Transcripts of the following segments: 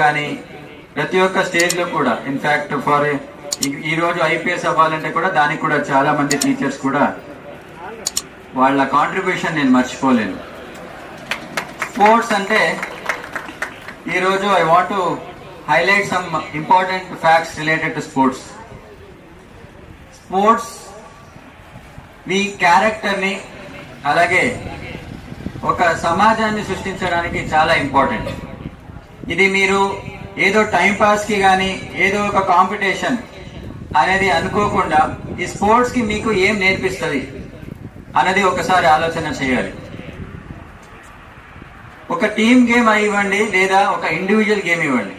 కానీ ప్రతి ఒక్క స్టేజ్లో కూడా ఇన్ఫాక్ట్ ఫర్ ఈ రోజు ఐపీఎస్ అవ్వాలంటే కూడా దానికి కూడా చాలా మంది టీచర్స్ కూడా వాళ్ళ కాంట్రిబ్యూషన్ నేను మర్చిపోలేను. స్పోర్ట్స్ అంటే ఈరోజు I want to highlight some important facts related to sports sports మీ క్యారెక్టర్ని అలాగే ఒక సమాజాన్ని సృష్టించడానికి చాలా ఇంపార్టెంట్ ఇది మీరు ఏదో టైం పాస్కి కానీ ఏదో ఒక కాంపిటీషన్ అనేది అనుకోకుండా ఈ స్పోర్ట్స్కి మీకు ఏం నేర్పిస్తుంది అనేది ఒకసారి ఆలోచన చేయాలి. ఒక టీమ్ గేమ్ అయి ఇవ్వండి లేదా ఒక ఇండివిజువల్ గేమ్ ఇవ్వండి.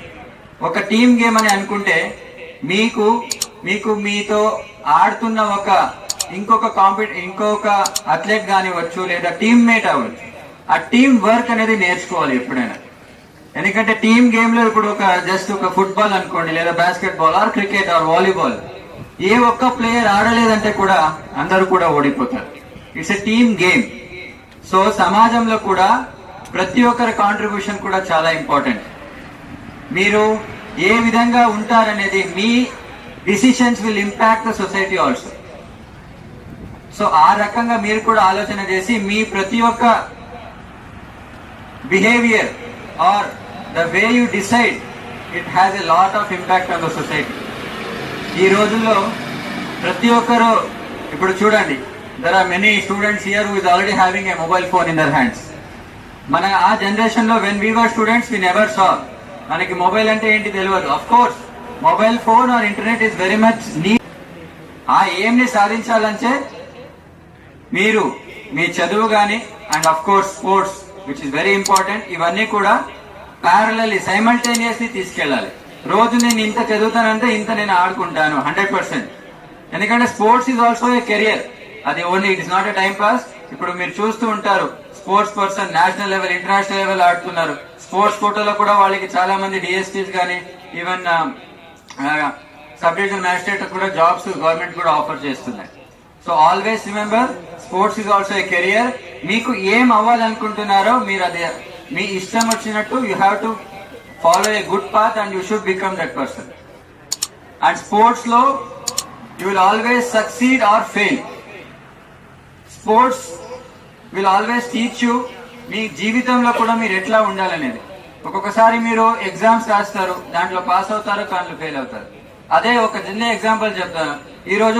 ఒక టీమ్ గేమ్ అని అనుకుంటే మీకు మీకు మీతో ఆడుతున్న ఒక ఇంకొక కాంపిట ఇంకొక అథ్లెట్ కానివ్వచ్చు లేదా టీమ్ మేట్ అవ్వచ్చు. ఆ టీం వర్క్ అనేది నేర్చుకోవాలి ఎప్పుడైనా. ఎందుకంటే టీమ్ గేమ్లో ఇప్పుడు ఒక జస్ట్ ఒక ఫుట్బాల్ అనుకోండి లేదా basketball or cricket or volleyball ఏ ఒక్క ప్లేయర్ ఆడలేదంటే కూడా అందరూ కూడా ఓడిపోతారు. It's a team game so సమాజంలో కూడా ప్రతి ఒక్కరి కాంట్రిబ్యూషన్ కూడా చాలా ఇంపార్టెంట్ మీరు ఏ విధంగా ఉంటారనేది మీ decisions will impact the society also so ఆ రకంగా మీరు కూడా ఆలోచన చేసి మీ ప్రతి ఒక్క behaviour or the way you decide it has a lot of impact on the society ఈ రోజుల్లో ప్రతి ఒక్కరూ ఇప్పుడు చూడండి there are many students here who is already having a mobile phone in their hands మన ఆ జనరేషన్లో when we were students we never saw మనకి మొబైల్ అంటే ఏంటి తెలియదు. Of course mobile phone or internet is very much నీ ఆ ఏంని సాధించాలంటే మీరు మీ చదువు కానీ and of course sports which is very important ఇవన్నీ కూడా ప్యారలల్ సైమల్టేనియస్లీ తీసుకెళ్ళాలి. రోజు నేను ఇంత చదువుతానంటే ఇంత నేను ఆడుకుంటాను హండ్రెడ్ పర్సెంట్ ఎందుకంటే sports is also a career అది only it is not a time pass ఇప్పుడు మీరు చూస్తూ ఉంటారు sports person national level international level ఆడుతున్నారు. స్పోర్ట్స్ కోటాలో కూడా వాళ్ళకి చాలా మంది డిఎస్టీస్ కానీ ఈవెన్ సబ్ డివిజన్ మ్యాజిస్ట్రేట్ కూడా జాబ్స్ గవర్నమెంట్ కూడా ఆఫర్ చేస్తున్నాయి. So always remember sports is also a career మీకు ఏం అవ్వాలనుకుంటున్నారో మీరు అది మీ ఇష్టం వచ్చినట్టు you have to follow a good path and you should become that person and స్పోర్ట్స్లో you will always succeed or fail sports will always teach you మీ జీవితంలో కూడా మీరు ఎట్లా ఉండాలనేది. ఒక్కొక్కసారి మీరు ఎగ్జామ్స్ రాస్తారు దాంట్లో పాస్ అవుతారు కానీ ఫెయిల్ అవుతారు. అదే ఒక చిన్న ఎగ్జాంపుల్ చెప్తాను. ఈ రోజు